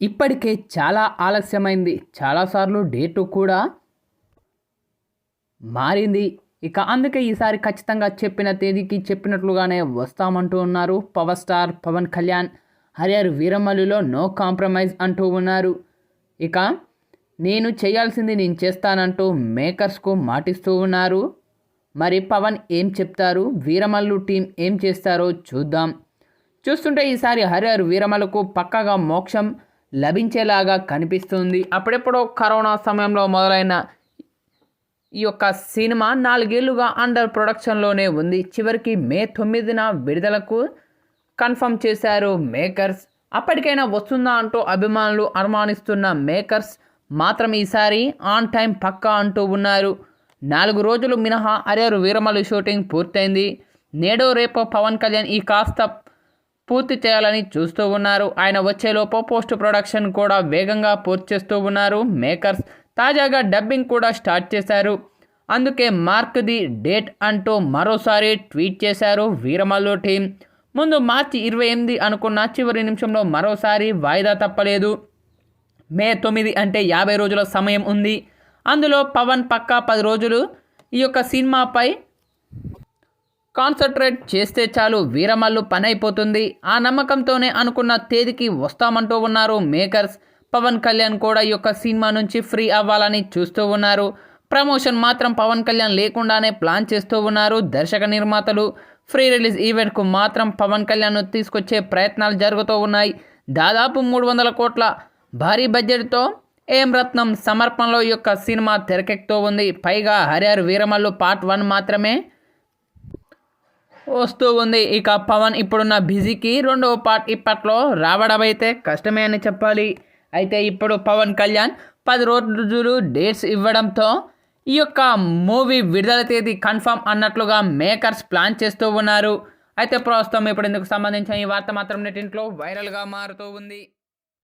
ఇప్పటికే చాలా ఆలస్యమైంది. చాలాసార్లు డేటు కూడా మారింది. ఇక అందుకే ఈసారి ఖచ్చితంగా చెప్పిన తేదీకి చెప్పినట్లుగానే వస్తామంటూ ఉన్నారు పవర్ స్టార్ పవన్ కళ్యాణ్. హరియర్ వీరమల్లులో నో కాంప్రమైజ్ అంటూ ఉన్నారు. ఇక నేను చేయాల్సింది నేను చేస్తానంటూ మేకర్స్కు మాటిస్తూ ఉన్నారు. మరి పవన్ ఏం చెప్తారు? వీరమల్లు టీం ఏం చేస్తారో చూద్దాం. చూస్తుంటే ఈసారి హరియర్ వీరమలకు పక్కగా మోక్షం లభించేలాగా కనిపిస్తుంది. అప్పుడెప్పుడో కరోనా సమయంలో మొదలైన ఈ యొక్క సినిమా నాలుగేళ్ళుగా అండర్ ప్రొడక్షన్లోనే ఉంది. చివరికి మే తొమ్మిదిన విడుదలకు కన్ఫర్మ్ చేశారు మేకర్స్. అప్పటికైనా వస్తుందా అంటూ అభిమానులు అనుమానిస్తున్న మేకర్స్ మాత్రం ఈసారి ఆన్ టైం పక్కా అంటూ ఉన్నారు. నాలుగు రోజులు మినహా అరేరు వీరమల్లి షూటింగ్ పూర్తయింది. నేడో రేపో పవన్ కళ్యాణ్ ఈ కాస్త పూర్తి చేయాలని చూస్తూ ఉన్నారు. ఆయన వచ్చేలోపు పోస్ట్ ప్రొడక్షన్ కూడా వేగంగా పూర్తి చేస్తూ ఉన్నారు. మేకర్స్ తాజాగా డబ్బింగ్ కూడా స్టార్ట్ చేశారు. అందుకే మార్క్ ది డేట్ అంటూ మరోసారి ట్వీట్ చేశారు వీరమల్లు టీం. ముందు మార్చి ఇరవై ఎనిమిది అనుకున్న చివరి నిమిషంలో మరోసారి వాయిదా తప్పలేదు. మే తొమ్మిది అంటే యాభై రోజుల సమయం ఉంది. అందులో పవన్ పక్కా పది రోజులు. ఈ యొక్క సినిమాపై కాన్సన్ట్రేట్ చేస్తే చాలు వీరమల్లు పని అయిపోతుంది ఆ నమ్మకంతోనే అనుకున్న తేదీకి వస్తామంటూ ఉన్నారు మేకర్స్. పవన్ కళ్యాణ్ కూడా ఈ యొక్క సినిమా నుంచి ఫ్రీ అవ్వాలని చూస్తూ ఉన్నారు. ప్రమోషన్ మాత్రం పవన్ కళ్యాణ్ లేకుండానే ప్లాన్ చేస్తూ ఉన్నారు దర్శక నిర్మాతలు. ఫ్రీ రిలీజ్ ఈవెంట్కు మాత్రం పవన్ కళ్యాణ్ను తీసుకొచ్చే ప్రయత్నాలు జరుగుతూ ఉన్నాయి. దాదాపు మూడు వందల కోట్ల భారీ బడ్జెట్తో ఏం రత్నం సమర్పణలో యొక్క సినిమా తెరకెక్కుతూ ఉంది. పైగా హరిహర్ వీరమల్లు పార్ట్ వన్ మాత్రమే వస్తూ ఉంది. ఇక పవన్ ఇప్పుడున్న బిజీకి రెండవ పార్ట్ ఇప్పట్లో రావడం అయితే కష్టమే అని చెప్పాలి. అయితే ఇప్పుడు పవన్ కళ్యాణ్ పది రోజులు డేట్స్ ఇవ్వడంతో ఈ యొక్క మూవీ విడుదల తేదీ కన్ఫర్మ్ అన్నట్లుగా మేకర్స్ ప్లాన్ చేస్తూ ఉన్నారు. అయితే ప్రస్తుతం ఇప్పుడు ఇందుకు సంబంధించిన ఈ వార్త మాత్రం నెట్టింట్లో వైరల్గా మారుతూ ఉంది.